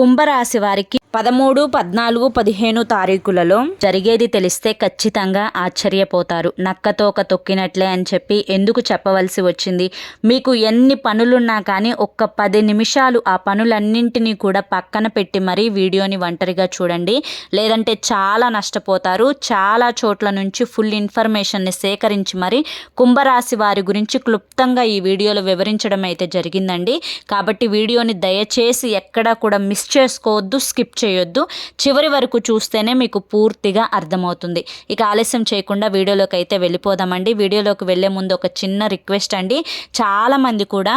కుంభరాశి వారికి పదమూడు పద్నాలుగు పదిహేను తారీఖులలో జరిగేది తెలిస్తే ఖచ్చితంగా ఆశ్చర్యపోతారు. నక్కతోక తొక్కినట్లే అని చెప్పి ఎందుకు చెప్పవలసి వచ్చింది? మీకు ఎన్ని పనులున్నా కానీ ఒక్క పది నిమిషాలు ఆ పనులన్నింటినీ కూడా పక్కన పెట్టి మరీ వీడియోని ఒంటరిగా చూడండి. లేదంటే చాలా నష్టపోతారు. చాలా చోట్ల నుంచి ఫుల్ ఇన్ఫర్మేషన్ని సేకరించి మరి కుంభరాశి వారి గురించి క్లుప్తంగా ఈ వీడియోలో వివరించడం అయితే జరిగిందండి. కాబట్టి వీడియోని దయచేసి ఎక్కడా కూడా మిస్ చేసుకోవద్దు స్కిప్ చేయొద్దు. చివరి వరకు చూస్తేనే మీకు పూర్తిగా అర్థమవుతుంది. ఇక ఆలస్యం చేయకుండా వీడియోలోకి అయితే వెళ్ళిపోదామండి. వీడియోలోకి వెళ్ళే ముందు ఒక చిన్న రిక్వెస్ట్ అండి. చాలామంది కూడా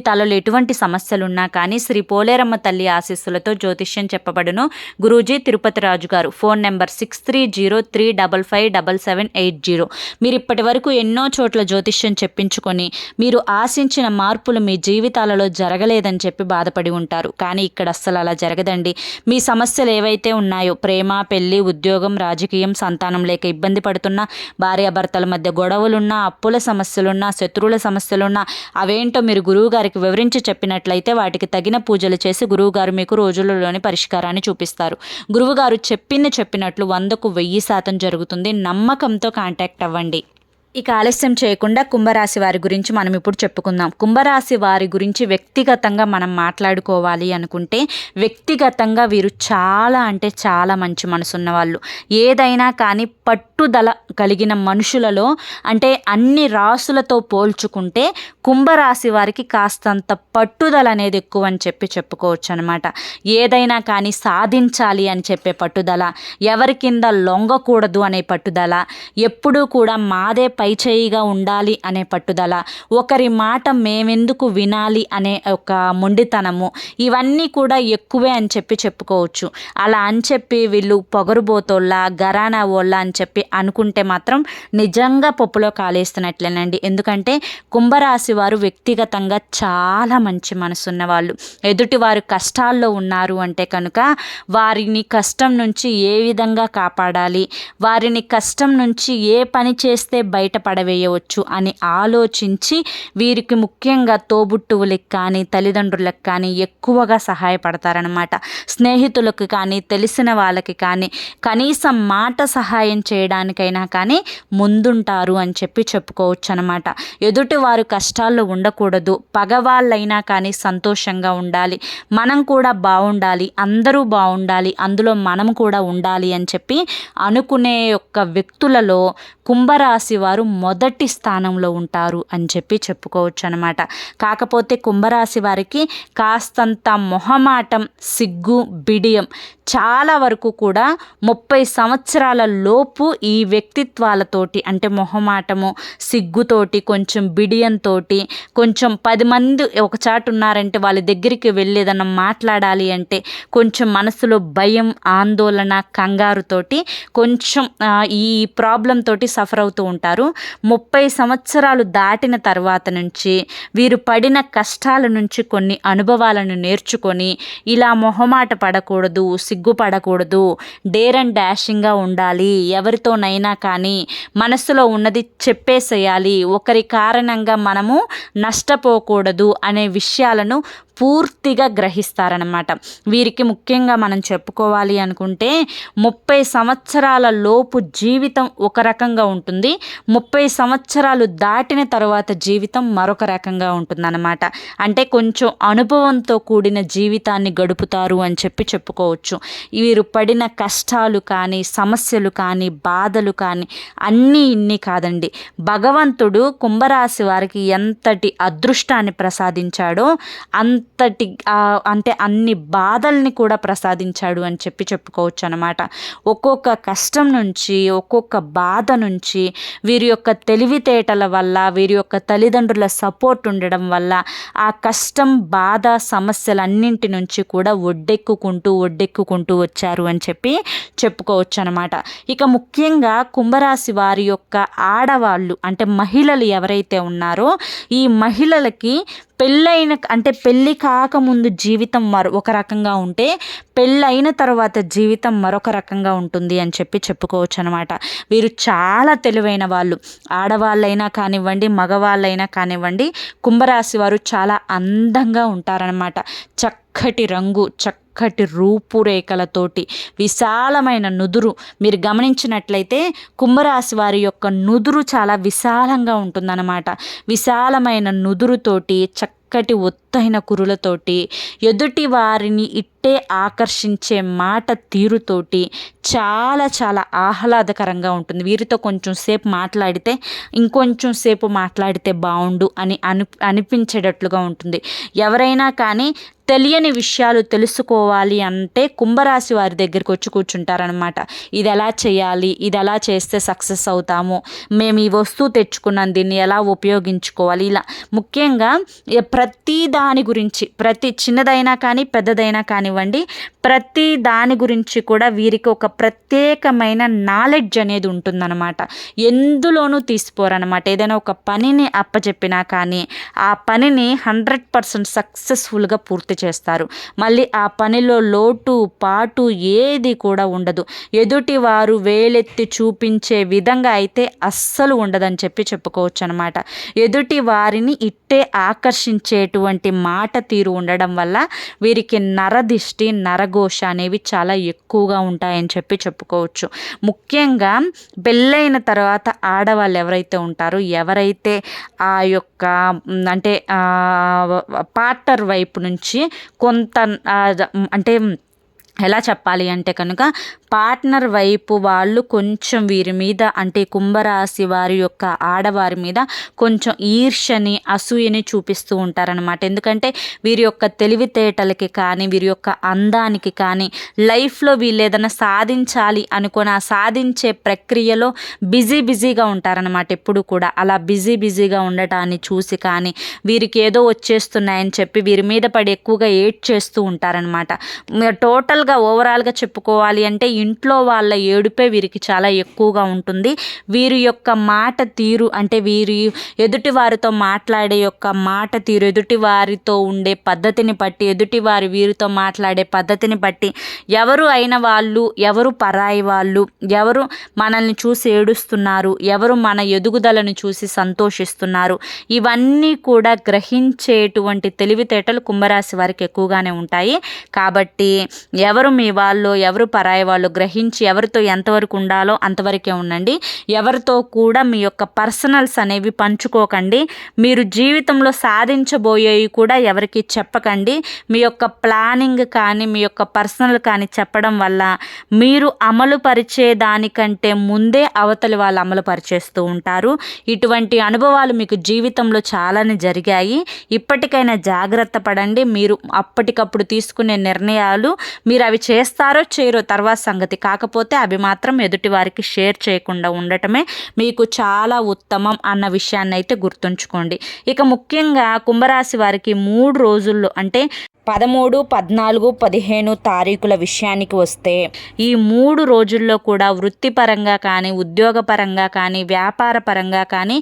జీవితాలలో ఎటువంటి సమస్యలున్నా కానీ శ్రీ పోలేరమ్మ తల్లి ఆశీస్సులతో జ్యోతిష్యం చెప్పబడును. గురూజీ తిరుపతి రాజు గారు. Phone number six three zero three double five double seven eight zero మీరు ఇప్పటి వరకు ఎన్నో చోట్ల జ్యోతిష్యం చెప్పించుకొని మీరు ఆశించిన మార్పులు మీ జీవితాలలో జరగలేదని చెప్పి బాధపడి ఉంటారు. కానీ ఇక్కడ అస్సలు అలా జరగదండి. మీ సమస్యలు ఏవైతే ఉన్నాయో ప్రేమ పెళ్ళి ఉద్యోగం రాజకీయం సంతానం లేక ఇబ్బంది పడుతున్న భార్యాభర్తల మధ్య గొడవలున్నా అప్పుల సమస్యలున్నా శత్రువుల సమస్యలున్నా అవేంటో మీరు గురువు వారికి వివరించి చెప్పినట్లయితే వాటికి తగిన పూజలు చేసి గురువుగారు మీకు రోజులలోని పరిష్కారాన్ని చూపిస్తారు. గురువుగారు చెప్పింది చెప్పినట్లు వందకు వెయ్యి శాతం జరుగుతుంది. నమ్మకంతో కాంటాక్ట్ అవ్వండి. ఇక ఆలస్యం చేయకుండా కుంభరాశి వారి గురించి మనం ఇప్పుడు చెప్పుకుందాం. కుంభరాశి వారి గురించి వ్యక్తిగతంగా మనం మాట్లాడుకోవాలి అనుకుంటే వ్యక్తిగతంగా వీరు చాలా అంటే చాలా మంచి మనసున్న వాళ్ళు ఏదైనా కానీ పట్టుదల కలిగిన మనుషులలో అంటే అన్ని రాసులతో పోల్చుకుంటే కుంభరాశి వారికి కాస్తంత పట్టుదల అనేది ఎక్కువ అని చెప్పి చెప్పుకోవచ్చు అనమాట ఏదైనా కానీ సాధించాలి అని చెప్పే పట్టుదల ఎవరి కింద లొంగకూడదు అనే పట్టుదల ఎప్పుడూ కూడా మాదే పైచేయిగా ఉండాలి అనే పట్టుదల. ఒకరి మాట మేమెందుకు వినాలి అనే ఒక మొండితనము. ఇవన్నీ కూడా ఎక్కువే అని చెప్పి చెప్పుకోవచ్చు. అలా అని చెప్పి వీళ్ళు పొగరుబోతోళ్ళ గరానా ఓళ్ళ అని చెప్పి అనుకుంటే మాత్రం నిజంగా పప్పులో కాలేస్తున్నట్లేనండి. ఎందుకంటే కుంభరాశి వారు వ్యక్తిగతంగా చాలా మంచి మనసున్న వాళ్ళు ఎదుటివారు కష్టాల్లో ఉన్నారు అంటే కనుక వారిని కష్టం నుంచి ఏ విధంగా కాపాడాలి? వారిని కష్టం నుంచి ఏ పని చేస్తే బయట బయటపడవేయవచ్చు అని ఆలోచించి వీరికి ముఖ్యంగా తోబుట్టువులకు కానీ తల్లిదండ్రులకు కానీ ఎక్కువగా సహాయపడతారనమాట స్నేహితులకు కానీ తెలిసిన వాళ్ళకి కానీ కనీసం మాట సహాయం చేయడానికైనా కానీ ముందుంటారు అని చెప్పి చెప్పుకోవచ్చు అనమాట ఎదుటి వారు కష్టాల్లో ఉండకూడదు. పగవాళ్ళైనా కానీ సంతోషంగా ఉండాలి. మనం కూడా బాగుండాలి అందరూ బాగుండాలి అందులో మనం కూడా ఉండాలి అని చెప్పి అనుకునే యొక్క వ్యక్తులలో కుంభరాశి వారు మొదటి స్థానంలో ఉంటారు అని చెప్పి చెప్పుకోవచ్చు అనమాట కాకపోతే కుంభరాశి వారికి కాస్తంత మొహమాటం సిగ్గు బిడియం చాలా వరకు కూడా ముప్పై సంవత్సరాల లోపు ఈ వ్యక్తిత్వాలతోటి అంటే మొహమాటము సిగ్గుతోటి కొంచెం బిడియంతో కొంచెం పది మంది ఒక చాటు ఉన్నారంటే వాళ్ళ దగ్గరికి వెళ్ళేదన్నా మాట్లాడాలి అంటే కొంచెం మనసులో భయం ఆందోళన కంగారుతోటి కొంచెం ఈ ప్రాబ్లం తోటి సఫర్ అవుతూ ఉంటారు. ముప్పై సంవత్సరాలు దాటిన తర్వాత నుంచి వీరు పడిన కష్టాల నుంచి కొన్ని అనుభవాలను నేర్చుకొని ఇలా మొహమాట పడకూడదు సిగ్గుపడకూడదు డేర్ అండ్ డాషింగ్గా ఉండాలి ఎవరితోనైనా కానీ మనసులో ఉన్నది చెప్పేసేయాలి ఒకరి కారణంగా మనము నష్టపోకూడదు అనే విషయాలను పూర్తిగా గ్రహిస్తారనమాట వీరికి ముఖ్యంగా మనం చెప్పుకోవాలి అనుకుంటే ముప్పై సంవత్సరాల లోపు జీవితం ఒక రకంగా ఉంటుంది. ముప్పై సంవత్సరాలు దాటిన తర్వాత జీవితం మరొక రకంగా ఉంటుందన్నమాట. అంటే కొంచెం అనుభవంతో కూడిన జీవితాన్ని గడుపుతారు అని చెప్పి చెప్పుకోవచ్చు. వీరు పడిన కష్టాలు కానీ సమస్యలు కానీ బాధలు కానీ అన్నీ ఇన్ని కాదండి. భగవంతుడు కుంభరాశి వారికి ఎంతటి అదృష్టాన్ని ప్రసాదించాడో అంత అంతటి అంటే అన్ని బాధల్ని కూడా ప్రసాదించాడు అని చెప్పి చెప్పుకోవచ్చు అనమాట ఒక్కొక్క కష్టం నుంచి ఒక్కొక్క బాధ నుంచి వీరి యొక్క తెలివితేటల వల్ల వీరి యొక్క తల్లిదండ్రుల సపోర్ట్ ఉండడం వల్ల ఆ కష్టం బాధ సమస్యలన్నింటి నుంచి కూడా ఒడ్డెక్కుకుంటూ ఒడ్డెక్కుకుంటూ వచ్చారు అని చెప్పి చెప్పుకోవచ్చు అనమాట ఇక ముఖ్యంగా కుంభరాశి వారి యొక్క ఆడవాళ్ళు అంటే మహిళలు ఎవరైతే ఉన్నారో ఈ మహిళలకి పెళ్ళైన అంటే పెళ్ళి కాకముందు జీవితం మరో ఒక రకంగా ఉంటే పెళ్ళైన తర్వాత జీవితం మరొక రకంగా ఉంటుంది అని చెప్పి చెప్పుకోవచ్చు అనమాట వీరు చాలా తెలివైన వాళ్ళు. ఆడవాళ్ళైనా కానివ్వండి మగవాళ్ళైనా కానివ్వండి కుంభరాశి వారు చాలా అందంగా ఉంటారనమాట. చక్కటి రంగు చక్కటి రూపురేఖలతోటి విశాలమైన నుదురు. మీరు గమనించినట్లయితే కుంభరాశి వారి యొక్క నుదురు చాలా విశాలంగా ఉంటుందన్నమాట విశాలమైన నుదురుతోటి చక్క చక్కటి ఒత్తైన కురులతోటి ఎదుటి వారిని ఇట్టే ఆకర్షించే మాట తీరుతోటి చాలా చాలా ఆహ్లాదకరంగా ఉంటుంది. వీరితో కొంచెం సేపు మాట్లాడితే ఇంకొంచెం సేపు మాట్లాడితే బాగుండు అని అని అనిపించేటట్లుగా ఉంటుంది. ఎవరైనా కానీ తెలియని విషయాలు తెలుసుకోవాలి అంటే కుంభరాశి వారి దగ్గరికి వచ్చి కూర్చుంటారనమాట ఇది ఎలా చేయాలి? ఇది ఎలా చేస్తే సక్సెస్ అవుతాము? మేము ఈ వస్తువు తెచ్చుకున్నాం దీన్ని ఎలా ఉపయోగించుకోవాలి? ఇలా ముఖ్యంగా ప్రతి దాని గురించి ప్రతి చిన్నదైనా కానీ పెద్దదైనా కానీ కానివ్వండి ప్రతి దాని గురించి కూడా వీరికి ఒక ప్రత్యేకమైన నాలెడ్జ్ అనేది ఉంటుందన్నమాట. ఎందులోనూ తీసిపోరనమాట ఏదైనా ఒక పనిని అప్పచెప్పినా కానీ ఆ పనిని హండ్రెడ్ పర్సెంట్ సక్సెస్ఫుల్గా పూర్తి చేస్తారు. మళ్ళీ ఆ పనిలో లోటు పాటు ఏది కూడా ఉండదు. ఎదుటి వారు వేలెత్తి చూపించే విధంగా అయితే అస్సలు ఉండదని చెప్పి చెప్పుకోవచ్చు అనమాట ఎదుటి వారిని ఇట్టే ఆకర్షించేటువంటి మాట తీరు ఉండడం వల్ల వీరికి నరది నరదిష్టి నరఘోష అనేవి చాలా ఎక్కువగా ఉంటాయని చెప్పి చెప్పుకోవచ్చు. ముఖ్యంగా పెళ్ళైన తర్వాత ఆడవాళ్ళు ఎవరైతే ఉంటారో ఎవరైతే ఆ యొక్క అంటే పార్టర్ వైపు నుంచి కొంత అంటే ఎలా చెప్పాలి అంటే కనుక పార్ట్నర్ వైపు వాళ్ళు కొంచెం వీరి మీద అంటే కుంభరాశి వారి యొక్క ఆడవారి మీద కొంచెం ఈర్ష్యని అసూయని చూపిస్తూ ఉంటారనమాట ఎందుకంటే వీరి యొక్క తెలివితేటలకి కానీ వీరి యొక్క అందానికి కానీ లైఫ్లో వీళ్ళు ఏదైనా సాధించాలి అనుకొని ఆ సాధించే ప్రక్రియలో బిజీ బిజీగా ఉంటారనమాట ఎప్పుడు కూడా. అలా బిజీ బిజీగా ఉండటాన్ని చూసి కానీ వీరికి ఏదో వచ్చేస్తున్నాయని చెప్పి వీరి మీద పడి ఎక్కువగా ఏడ్ చేస్తూ ఉంటారనమాట టోటల్గా ఓవరాల్గా చెప్పుకోవాలి అంటే ఇంట్లో వాళ్ళ ఏడుపే వీరికి చాలా ఎక్కువగా ఉంటుంది. వీరి యొక్క మాట తీరు అంటే వీరి ఎదుటి వారితో మాట్లాడే యొక్క మాట తీరు ఎదుటి వారితో ఉండే పద్ధతిని బట్టి ఎదుటి వారి వీరితో మాట్లాడే పద్ధతిని బట్టి ఎవరు అయిన వాళ్ళు ఎవరు పరాయి వాళ్ళు ఎవరు మనల్ని చూసి ఏడుస్తున్నారు ఎవరు మన ఎదుగుదలను చూసి సంతోషిస్తున్నారు ఇవన్నీ కూడా గ్రహించేటువంటి తెలివితేటలు కుంభరాశి వారికి ఎక్కువగానే ఉంటాయి. కాబట్టి ఎవరు మీ వాళ్ళు ఎవరు పరాయి వాళ్ళు గ్రహించి ఎవరితో ఎంతవరకు ఉండాలో అంతవరకే ఉండండి. ఎవరితో కూడా మీ యొక్క పర్సనల్స్ అనేవి పంచుకోకండి. మీరు జీవితంలో సాధించబోయేవి కూడా ఎవరికి చెప్పకండి. మీ యొక్క ప్లానింగ్ కానీ మీ యొక్క పర్సనల్ కానీ చెప్పడం వల్ల మీరు అమలు పరిచే దానికంటే ముందే అవతలి వాళ్ళు అమలు పరిచేస్తూ ఉంటారు. ఇటువంటి అనుభవాలు మీకు జీవితంలో చాలానే జరిగాయి. ఇప్పటికైనా జాగ్రత్త పడండి. మీరు అప్పటికప్పుడు తీసుకునే నిర్ణయాలు మీరు అవి చేస్తారో చేయరో తర్వాత సంగతి. కాకపోతే అవి మాత్రం ఎదుటి వారికి షేర్ చేయకుండా ఉండటమే మీకు చాలా ఉత్తమం అన్న విషయాన్ని అయితే గుర్తుంచుకోండి. ఇక ముఖ్యంగా కుంభరాశి వారికి మూడు రోజుల్లో అంటే పదమూడు పద్నాలుగు పదిహేను తారీఖుల విషయానికి వస్తే ఈ మూడు రోజుల్లో కూడా వృత్తిపరంగా కానీ ఉద్యోగపరంగా కానీ వ్యాపార పరంగా కానీ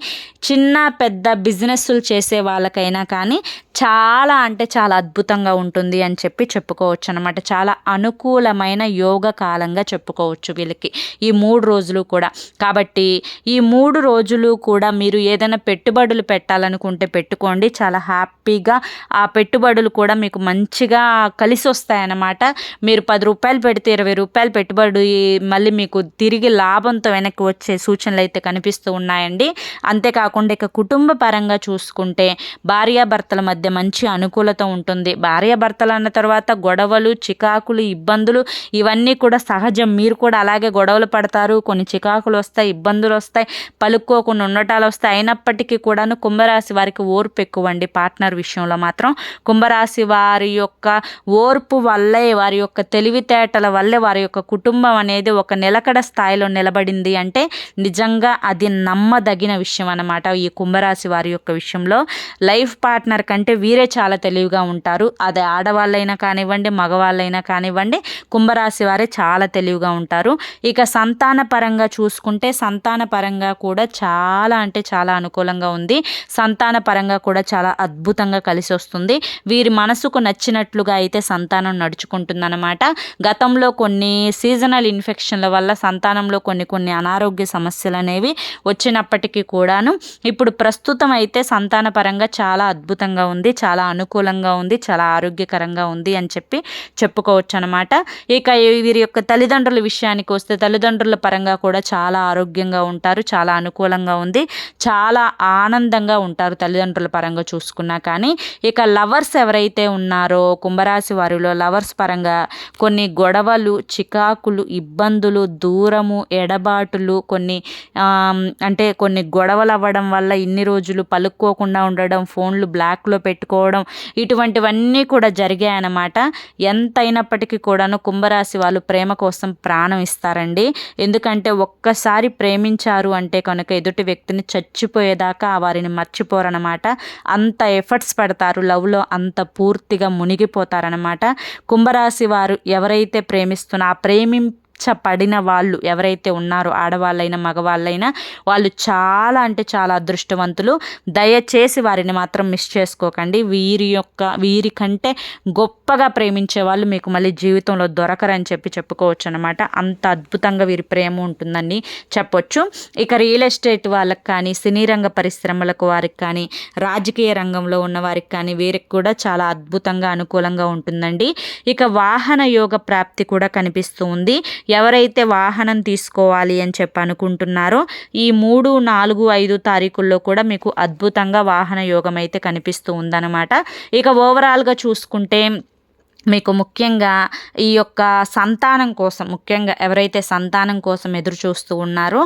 చిన్న పెద్ద బిజినెస్లు చేసే వాళ్ళకైనా కానీ చాలా అంటే చాలా అద్భుతంగా ఉంటుంది అని చెప్పి చెప్పుకోవచ్చు అనమాట చాలా అనుకూలమైన యోగ కాలంగా చెప్పుకోవచ్చు వీళ్ళకి ఈ మూడు రోజులు కూడా. కాబట్టి ఈ మూడు రోజులు కూడా మీరు ఏదైనా పెట్టుబడులు పెట్టాలనుకుంటే పెట్టుకోండి. చాలా హ్యాపీగా ఆ పెట్టుబడులు కూడా మీకు మంచి మంచిగా కలిసి వస్తాయన్నమాట మీరు పది రూపాయలు పెడితే ఇరవై రూపాయలు పెట్టుబడి మళ్ళీ మీకు తిరిగి లాభంతో వెనక్కి వచ్చే సూచనలు అయితే కనిపిస్తూ ఉన్నాయండి. అంతేకాకుండా ఇక కుటుంబ పరంగా చూసుకుంటే భార్యాభర్తల మధ్య మంచి అనుకూలత ఉంటుంది. భార్యాభర్తలు అన్న తర్వాత గొడవలు చికాకులు ఇబ్బందులు ఇవన్నీ కూడా సహజం. మీరు కూడా అలాగే గొడవలు పడతారు. కొన్ని చికాకులు వస్తాయి ఇబ్బందులు వస్తాయి పలుక్కోకుండా ఉండటాలు వస్తాయి. అయినప్పటికీ కూడాను కుంభరాశి వారికి ఓర్పు ఎక్కువ అండి పార్ట్నర్ విషయంలో మాత్రం కుంభరాశి వారి యొక్క ఓర్పు వల్లే వారి యొక్క తెలివితేటల వల్లే వారి యొక్క కుటుంబం అనేది ఒక నిలకడ స్థాయిలో నిలబడింది అంటే నిజంగా అది నమ్మదగిన విషయం అన్నమాట ఈ కుంభరాశి వారి యొక్క విషయంలో. లైఫ్ పార్ట్నర్ కంటే వీరే చాలా తెలివిగా ఉంటారు. అది ఆడవాళ్ళైనా కానివ్వండి మగవాళ్ళైనా కానివ్వండి కుంభరాశి వారే చాలా తెలివిగా ఉంటారు. ఇక సంతాన పరంగా చూసుకుంటే సంతాన పరంగా కూడా చాలా అంటే చాలా అనుకూలంగా ఉంది. సంతాన పరంగా కూడా చాలా అద్భుతంగా కలిసి వస్తుంది వీరి మనసుకు నచ్చినట్లుగా అయితే సంతానం నడుచుకుంటుందన్నమాట. గతంలో కొన్ని సీజనల్ ఇన్ఫెక్షన్ల వల్ల సంతానంలో కొన్ని కొన్ని అనారోగ్య సమస్యలు అనేవి వచ్చినప్పటికీ కూడాను ఇప్పుడు ప్రస్తుతం అయితే సంతాన పరంగా చాలా అద్భుతంగా ఉంది చాలా అనుకూలంగా ఉంది చాలా ఆరోగ్యకరంగా ఉంది అని చెప్పి చెప్పుకోవచ్చు అనమాట ఇక వీరి యొక్క తల్లిదండ్రుల విషయానికి వస్తే తల్లిదండ్రుల పరంగా కూడా చాలా ఆరోగ్యంగా ఉంటారు చాలా అనుకూలంగా ఉంది చాలా ఆనందంగా ఉంటారు తల్లిదండ్రుల పరంగా చూసుకున్నా కానీ. ఇక లవర్స్ ఎవరైతే ఉన్నారో ఉన్నారో కుంభరాశి వారిలో లవర్స్ పరంగా కొన్ని గొడవలు చికాకులు ఇబ్బందులు దూరము ఎడబాటులు కొన్ని అంటే కొన్ని గొడవలు అవ్వడం వల్ల ఇన్ని రోజులు పలుక్కోకుండా ఉండడం ఫోన్లు బ్లాక్లో పెట్టుకోవడం ఇటువంటివన్నీ కూడా జరిగాయన్నమాట. ఎంత అయినప్పటికీ కూడాను కుంభరాశి వాళ్ళు ప్రేమ కోసం ప్రాణం ఇస్తారండి. ఎందుకంటే ఒక్కసారి ప్రేమించారు అంటే కనుక ఎదుటి వ్యక్తిని చచ్చిపోయేదాకా వారిని మర్చిపోరనమాట అంత ఎఫర్ట్స్ పెడతారు. లవ్లో అంత పూర్తిగా మునిగిపోతారనమాట కుంభరాశి వారు ఎవరైతే ప్రేమిస్తున్నా ఆ ప్రేమి పడిన వాళ్ళు ఎవరైతే ఉన్నారో ఆడవాళ్ళైనా మగవాళ్ళైనా వాళ్ళు చాలా అంటే చాలా అదృష్టవంతులు. దయచేసి వారిని మాత్రం మిస్ చేసుకోకండి. వీరి యొక్క వీరి కంటే గొప్పగా ప్రేమించే వాళ్ళు మీకు మళ్ళీ జీవితంలో దొరకరని చెప్పి చెప్పుకోవచ్చు అనమాట అంత అద్భుతంగా వీరి ప్రేమ ఉంటుందని చెప్పొచ్చు. ఇక రియల్ ఎస్టేట్ వాళ్ళకి కానీ సినీ రంగ పరిశ్రమలకు వారికి కానీ రాజకీయ రంగంలో ఉన్న వారికి కానీ వీరికి కూడా చాలా అద్భుతంగా అనుకూలంగా ఉంటుందండి. ఇక వాహన యోగ ప్రాప్తి కూడా కనిపిస్తూ ఉంది. ఎవరైతే వాహనం తీసుకోవాలి అని చెప్పి అనుకుంటున్నారో ఈ మూడు నాలుగు ఐదు తారీఖుల్లో కూడా మీకు అద్భుతంగా వాహన యోగం అయితే కనిపిస్తూ ఉందన్నమాట. ఇక ఓవరాల్గా చూసుకుంటే మీకు ముఖ్యంగా ఈ యొక్క సంతానం కోసం ముఖ్యంగా ఎవరైతే సంతానం కోసం ఎదురు చూస్తూ ఉన్నారో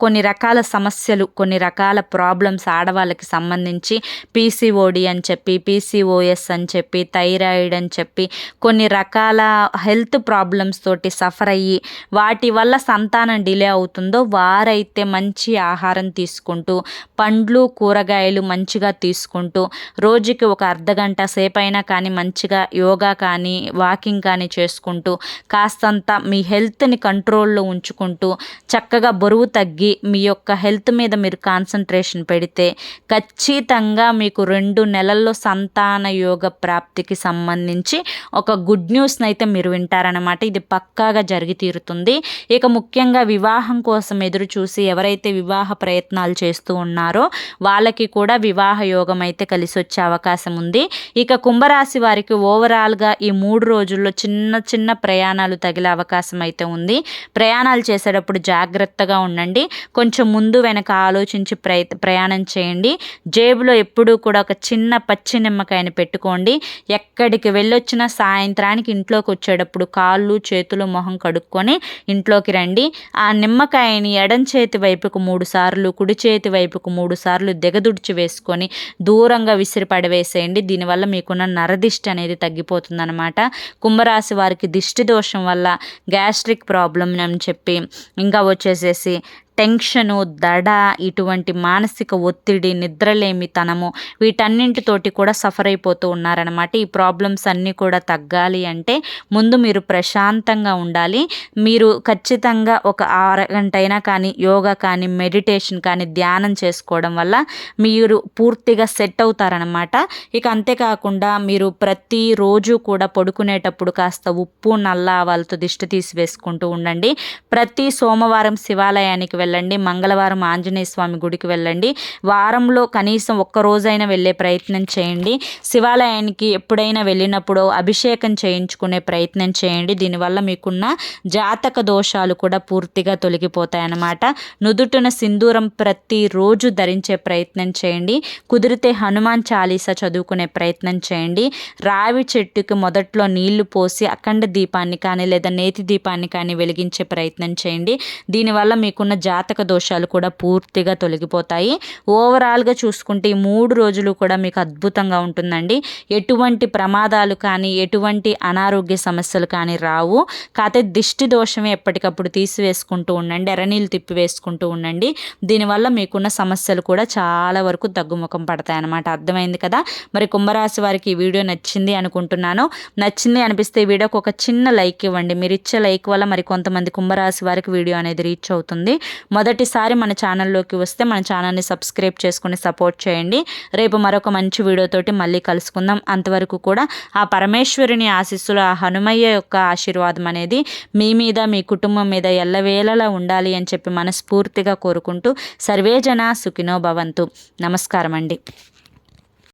కొన్ని రకాల సమస్యలు కొన్ని రకాల ప్రాబ్లమ్స్ ఆడవాళ్ళకి సంబంధించి పీసీఓడి అని చెప్పి పీసీఓఎస్ అని చెప్పి థైరాయిడ్ అని చెప్పి కొన్ని రకాల హెల్త్ ప్రాబ్లమ్స్ తోటి సఫర్ అయ్యి వాటి వల్ల సంతానం డిలే అవుతుందో వారైతే మంచి ఆహారం తీసుకుంటూ పండ్లు కూరగాయలు మంచిగా తీసుకుంటూ రోజుకి ఒక అర్ధగంట సేపైనా కానీ మంచిగా యోగా కానీ వాకింగ్ కానీ చేసుకుంటూ కాస్తంత మీ హెల్త్ని కంట్రోల్లో ఉంచుకుంటూ చక్కగా బరువు తగ్గి మీ యొక్క హెల్త్ మీద మీరు కాన్సన్ట్రేషన్ పెడితే ఖచ్చితంగా మీకు రెండు నెలల్లో సంతాన యోగ ప్రాప్తికి సంబంధించి ఒక గుడ్ న్యూస్ని అయితే మీరు వింటారనమాట ఇది పక్కాగా జరిగి తీరుతుంది. ఇక ముఖ్యంగా వివాహం కోసం ఎదురు చూసి ఎవరైతే వివాహ ప్రయత్నాలు చేస్తూ ఉన్నారో వాళ్ళకి కూడా వివాహ యోగం అయితే కలిసి వచ్చే అవకాశం ఉంది. ఇక కుంభరాశి వారికి ఓవరాల్గా ఈ మూడు రోజుల్లో చిన్న చిన్న ప్రయాణాలు తగిలే అవకాశం అయితే ఉంది. ప్రయాణాలు చేసేటప్పుడు జాగ్రత్తగా ఉండండి. కొంచెం ముందు వెనక ఆలోచించి ప్రయ ప్రయాణం చేయండి. జేబులో ఎప్పుడూ కూడా ఒక చిన్న పచ్చి నిమ్మకాయని పెట్టుకోండి. ఎక్కడికి వెళ్ళొచ్చినా సాయంత్రానికి ఇంట్లోకి వచ్చేటప్పుడు కాళ్ళు చేతులు మొహం కడుక్కొని ఇంట్లోకి రండి. ఆ నిమ్మకాయని ఎడం చేతి వైపుకు మూడు సార్లు కుడి చేతి వైపుకు మూడు సార్లు దిగదుడిచి వేసుకొని దూరంగా విసిరి పడవేసేయండి దీనివల్ల మీకున్న నరదిష్టి అనేది తగ్గిపోతుంది అనమాట కుంభరాశి వారికి దిష్టి దోషం వల్ల గ్యాస్ట్రిక్ ప్రాబ్లం అని చెప్పి ఇంకా వచ్చేసేసి టెన్షను దడ ఇటువంటి మానసిక ఒత్తిడి నిద్రలేమితనము వీటన్నింటితోటి కూడా సఫర్ అయిపోతూ ఉన్నారనమాట ఈ ప్రాబ్లమ్స్ అన్నీ కూడా తగ్గాలి అంటే ముందు మీరు ప్రశాంతంగా ఉండాలి. మీరు ఖచ్చితంగా ఒక అరగంట అయినా కానీ యోగా కానీ మెడిటేషన్ కానీ ధ్యానం చేసుకోవడం వల్ల మీరు పూర్తిగా సెట్ అవుతారనమాట ఇక అంతేకాకుండా మీరు ప్రతిరోజు కూడా పడుకునేటప్పుడు కాస్త ఉప్పు నల్ల ఆవాలతో దిష్టి తీసి వేసుకుంటూ ఉండండి. ప్రతి సోమవారం శివాలయానికి వెళ్ళండి. మంగళవారం ఆంజనేయ స్వామి గుడికి వెళ్ళండి. వారంలో కనీసం ఒక్క రోజైనా వెళ్ళే ప్రయత్నం చేయండి. శివాలయానికి ఎప్పుడైనా వెళ్ళినప్పుడు అభిషేకం చేయించుకునే ప్రయత్నం చేయండి. దీనివల్ల మీకున్న జాతక దోషాలు కూడా పూర్తిగా తొలగిపోతాయి అన్నమాట నుదుటిన సింధూరం ప్రతిరోజు ధరించే ప్రయత్నం చేయండి. కుదిరితే హనుమాన్ చాలీసా చదువుకునే ప్రయత్నం చేయండి. రావి చెట్టుకి మొదట్లో నీళ్ళు పోసి అఖండ దీపాన్ని కానీ లేదా నేతి దీపాన్ని కానీ వెలిగించే ప్రయత్నం చేయండి. దీనివల్ల మీకున్న జాతక దోషాలు కూడా పూర్తిగా తొలగిపోతాయి. ఓవరాల్గా చూసుకుంటే ఈ మూడు రోజులు కూడా మీకు అద్భుతంగా ఉంటుందండి. ఎటువంటి ప్రమాదాలు కానీ ఎటువంటి అనారోగ్య సమస్యలు కానీ రావు. కాకపోతే దిష్టి దోషమే ఎప్పటికప్పుడు తీసివేసుకుంటూ ఉండండి. ఎర్రనీళ్ళు తిప్పి వేసుకుంటూ ఉండండి. దీనివల్ల మీకున్న సమస్యలు కూడా చాలా వరకు తగ్గుముఖం పడతాయి అన్నమాట అర్థమైంది కదా? మరి కుంభరాశి వారికి ఈ వీడియో నచ్చింది అనుకుంటున్నాను. నచ్చింది అనిపిస్తే ఈ వీడియోకి ఒక చిన్న లైక్ ఇవ్వండి. మీరు ఇచ్చే లైక్ వల్ల మరి కొంతమంది కుంభరాశి వారికి వీడియో అనేది రీచ్ అవుతుంది. మొదటిసారి మన ఛానల్లోకి వస్తే మన ఛానల్ని సబ్స్క్రైబ్ చేసుకుని సపోర్ట్ చేయండి. రేపు మరొక మంచి వీడియోతోటి మళ్ళీ కలుసుకుందాం. అంతవరకు కూడా ఆ పరమేశ్వరుని ఆశీస్సులు ఆ హనుమయ్య యొక్క ఆశీర్వాదం అనేది మీ మీద మీ కుటుంబం మీద ఎల్లవేళలా ఉండాలి అని చెప్పి మనస్ఫూర్తిగా కోరుకుంటూ సర్వేజన సుఖినో భవంతు. నమస్కారం అండి